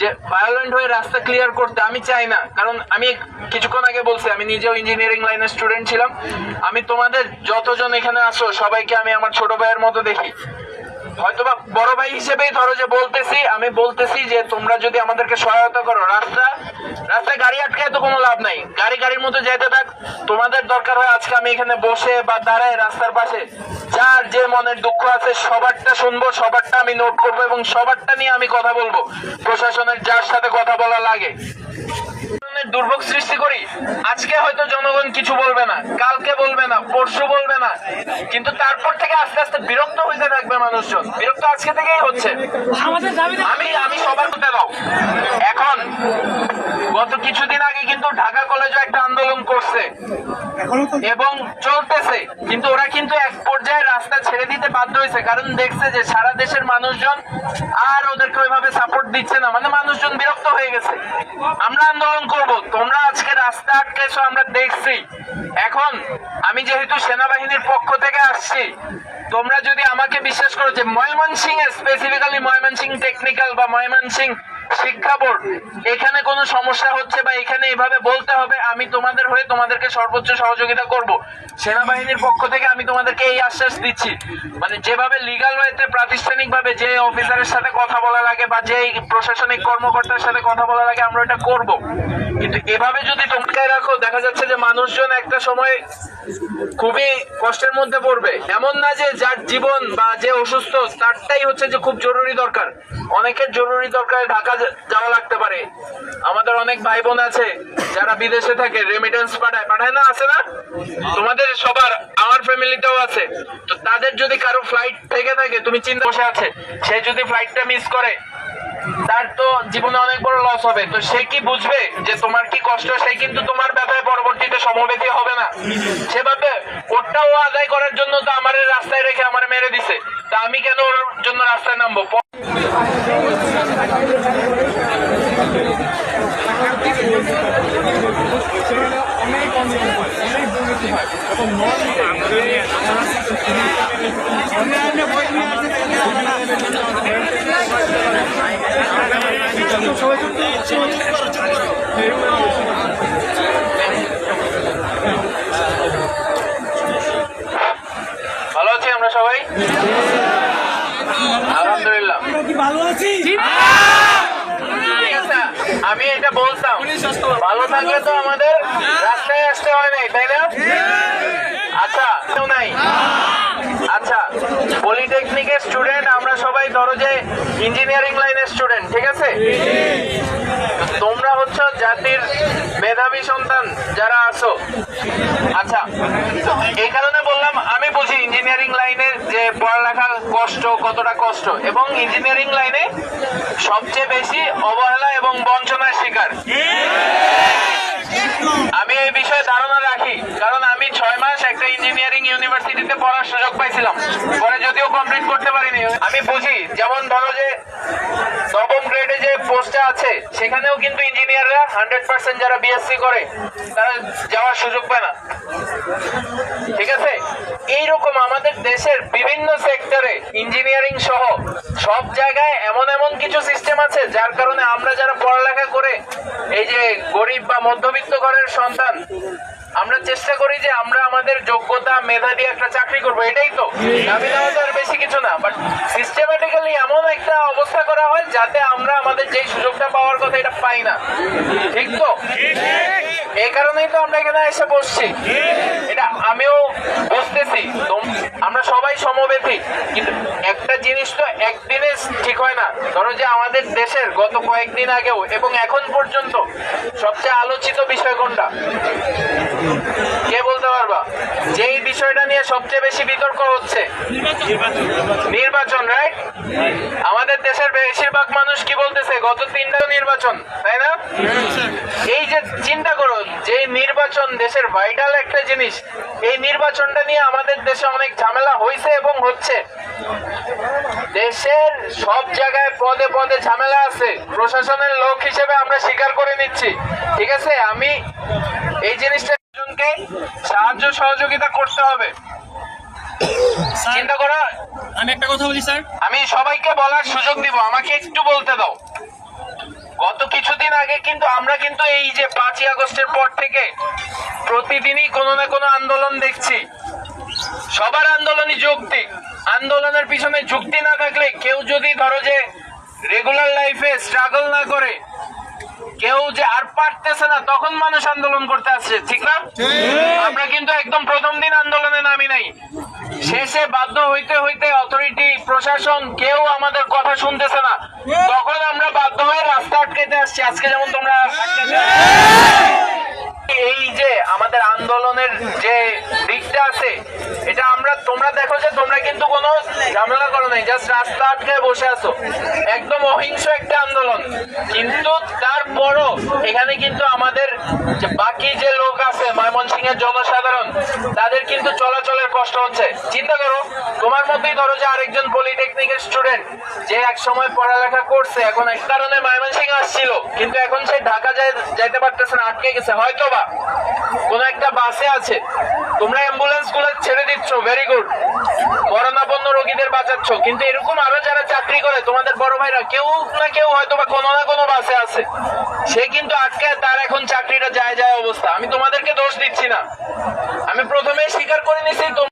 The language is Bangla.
যে ভায়োলেন্ট হয়ে রাস্তা ক্লিয়ার করতে আমি চাই না। কারণ আমি কিছুক্ষণ আগে বলছি, আমি নিজেও ইঞ্জিনিয়ারিং লাইনের স্টুডেন্ট ছিলাম। আমি তোমাদের যতজন এখানে আসো, সবাইকে আমি আমার ছোট ভাইয়ের মতো দেখি। হয়তোবা বড় ভাই হিসেবেই ধরো যে বলতেছি, আমি বলতেছি যে তোমরা যদি আমাদেরকে সহায়তা করো রাস্তা, রাস্তায় গাড়ি আটকায় তো কোনো লাভ নাই। গাড়ি, গাড়ির মতো থাক, তোমাদের দরকার হয় আজকে আমি এখানে বসে বা দাঁড়ায় রাস্তার পাশে। যার যে মনের দুঃখ আছে সবারটা শুনব, সবারটা আমি নোট করব এবং সবারটা নিয়ে আমি কথা বলব। প্রশাসনের যার সাথে কথা বলা লাগে। দুর্ভোগ সৃষ্টি করি। আজকে হয়তো জনগণ কিছু বলবে না। কালকে পরশু বলবে না। কিন্তু তারপর থেকে আস্তে আস্তে বিরক্ত হইতে থাকবে মানুষজন। বিরক্ত আজকে থেকেই হচ্ছে। আমি আমি সবার কথা দাও। এখন গত কিছুদিন আগে কিন্তু ঢাকা কলেজে একটা আন্দোলন করছে। এবং চলতেছে। কিন্তু ওরা কিন্তু এক পর্যায়ে রাস্তা ছেড়ে দিতে বাধ্য হয়েছে, কারণ দেখছে যে সারা দেশের মানুষজন আর ওদেরকে ওইভাবে সাপোর্ট দিচ্ছে না। মানে মানুষজন বিরক্ত হয়ে গেছে। আমরা আন্দোলন করব, তোমরা আজকে রাস্তা আটকেছো, আমরা দেখছি। এখন আমি যেহেতু সেনাবাহিনীর পক্ষ থেকে আসছি, তোমরা যদি আমাকে বিশ্বাস করো যে ময়মনসিং এ স্পেসিফিক্যালি ময়মনসিং টেকনিক্যাল বা ময়মনসিং শিক্ষা বোর্ড, এখানে কোনো সমস্যা হচ্ছে বা এখানে এভাবে বলতে হবে, আমি তোমাদের হয়ে তোমাদেরকে সর্বোচ্চ সহযোগিতা করব। সেনাবাহিনীর পক্ষ থেকে আমি তোমাদেরকে এই আশ্বাস দিচ্ছি। মানে যেভাবে লিগাল ওয়েতে প্রাতিষ্ঠানিকভাবে যে অফিসারের সাথে কথা বলা লাগে বা যে প্রশাসনিক কর্মকর্তার সাথে কথা বলা লাগে আমরা এটা করব। কিন্তু এভাবে যদি তোমরা রাখো, দেখা যাচ্ছে যে মানুষজন একটা সময় খুবই কষ্টের মধ্যে পড়বে। এমন না যে যার জীবন বা যে অসুস্থ, তারটাই হচ্ছে যে খুব জরুরি দরকার। অনেকের জরুরি দরকার ঢাকা যাওয়া লাগতে পারে। আমাদের অনেক ভাই বোন আছে, যারা বিদেশে থাকে রেমিটেন্স পাঠায়। পাঠায় না? আছে না? তোমাদের সবার, আমার ফ্যামিলিতেও আছে। তো তাদের যদি কারও ফ্লাইট থেকে থাকে, তুমি চিন্তা বসে আছে, সে যদি ফ্লাইটটা মিস করে, তার তো জীবনে অনেক বড় লস হবে। তো সে কি বুঝবে যে তোমার কি কষ্ট? সে কিন্তু তোমার ব্যাপারে পরবর্তীতে সমবেতি হবে না। সেভাবে ওরটাও আদায় করার জন্য তো আমার রাস্তায় রেখে আমার মেরে দিছে। তা আমি কেন ওর জন্য রাস্তায় নামবো? প- ভালো আছি আমরা সবাই আলহামদুলিল্লাহ কি ভালো আছি ঠিক আছে, আমি এটা বলতাম ভালো থাকলে তো আমাদের? রাস্তায় আসতে হয় নাই, তাই না? আচ্ছা কেউ নাই? আচ্ছা পলিটেকনিকের স্টুডেন্ট আমরা সবাই ধরো যে ইঞ্জিনিয়ারিং লাইনের স্টুডেন্ট ঠিক আছে? জাতির মেধাবী সন্তান যারা আছো। আচ্ছা এই কারণে বললাম, আমি বুঝি ইঞ্জিনিয়ারিং লাইনে যে পড়ালেখার কষ্ট, কতটা কষ্ট, এবং ইঞ্জিনিয়ারিং লাইনে সবচেয়ে বেশি অবহেলা এবং বঞ্চনার শিকার। আমি এই বিষয়ে ধারণা রাখি, কারণ আমি ছয় মাস একটা ইঞ্জিনিয়ারিং ইউনিভার্সিটিতে পড়ার সুযোগ পাইছিলাম। পরে যদিও কমপ্লিট করতে পারিনি। আমি বুঝি, যেমন ধরো যে নবম গ্রেডে যে পোস্টে আছে, সেখানেও কিন্তু ইঞ্জিনিয়াররা হান্ড্রেড পার্সেন্ট যারা বিএসসি করে, তারা যাওয়ার সুযোগ পায় না। ঠিক আছে? এইরকম আমাদের দেশের বিভিন্ন সেক্টরে ইঞ্জিনিয়ারিং সহ সব জায়গায় এমন এমন কিছু সিস্টেম আছে, যার কারণে আমরা যারা পড়ালেখা করে, এই যে গরিব বা মধ্যবিত্ত ঘরের সন্তান আমরা চেষ্টা করি যে আমরা আমাদের যোগ্যতা, মেধা দিয়ে একটা চাকরি করব, এটাই তো। দাবি দেওয়া তো আর বেশি কিছু না বাট সিস্টেমেটিক্যালি এমন একটা অবস্থা করা হয় যাতে আমরা আমাদের যেই সুযোগটা পাওয়ার কথা এটা পাই না। ঠিক তো? এই কারণেই তো আমরা এখানে এসে বসছি। এটা আমিও বুঝতেছি আমরা সবাই সমবেথী কিন্তু একটা জিনিস একদিনে ঠিক হয় না। ধরো যে আমাদের দেশের গত কয়েকদিন আগেও এবং এখন পর্যন্ত সবচেয়ে আলোচিত বিষয় কোনটা? কে বলতে পারবা? যেই বিষয়টা নিয়ে সবচেয়ে বেশি বিতর্ক হচ্ছে? নির্বাচন। রাইট আমাদের দেশের বেশিরভাগ মানুষ কি গত তিনটা নির্বাচন তাই না? এই যে চিন্তা করো যে নির্বাচন দেশের ভাইটাল একটা জিনিস এই নির্বাচনটা নিয়ে আমাদের দেশে অনেক ঝামেলা হয়েছে এবং হচ্ছে। দেশের সব জায়গায় পদে পদে ঝামেলা আছে। প্রশাসনের লোক হিসেবে আমরা স্বীকার করে নিচ্ছি ঠিক আছে? আমি এই জিনিসটা সাহায্য সহযোগিতা করতে হবে। চিন্তা করো। আমি একটা কথা বলি স্যার। আমি সবাইকে বলার সুযোগ দিব আমাকে একটু বলতে দাও। আগে কিন্তু আমরা কিন্তু এই যে পাঁচই আগস্টের পর থেকে প্রতিদিনই কোনো না কোনো আন্দোলন দেখছি। সবার আন্দোলনই যৌক্তিক আন্দোলনের পিছনে যুক্তি না থাকলে কেউ যদি ধরো যে রেগুলার লাইফে স্ট্রাগল না করে কেউ যে আর পারতেছে না তখন মানুষ আন্দোলন করতে আসছে ঠিক না? আমরা কিন্তু একদম প্রথম দিন আন্দোলনে নামি নাই। শেষে বাধ্য হইতে হইতে অথরিটি প্রশাসন কেউ আমাদের কথা শুনতেছে না। তখন আমরা বাধ্য হয়ে রাস্তা আটকাইতে আসছি। আজকে যেমন তোমরা এই যে আমাদের আন্দোলনের যে দিকটা আছে, এটা আমরা তোমরা দেখো যে তোমরা কিন্তু কোনো ঝামেলা করো নাই জাস্ট রাস্তা আটকে বসে আছো। একদম অহিংস একটা আন্দোলন। কিন্তু তারপরও এখানে কিন্তু আমাদের বাকি যে লোক আছে ময়মনসিংহের জনসাধারণ তাদের কিন্তু চলাচলের কষ্ট হচ্ছে, চিন্তা করো, তোমার মধ্যেই ধরো যে আরেকজন পলিটেকনিকের স্টুডেন্ট যে এক সময় পড়ালেখা করছে, এখন এক কারণে ময়মনসিংহ আসছিল, কিন্তু এখন সে ঢাকা যাইতে পারতেছে না, আটকে গেছে। হয়তো বা কোন একটা বাসে আছে, তোমরা অ্যাম্বুলেন্সগুলো ছেড়ে দিচ্ছ ভেরি গুড করোনাপন্ন রোগীদের বাঁচাচ্ছ, কিন্তু এরকম আরও যারা চাকরি করে, তোমাদের বড় ভাইরা, কেউ না কেউ হয়তো বা কোনো না কোনো বাসে আছে। সে কিন্তু আটকে, তার এখন চাকরিটা যায় যায় অবস্থা। আমি তোমাদেরকে দোষ দিচ্ছি। না। আমি প্রথমে স্বীকার করে নিছি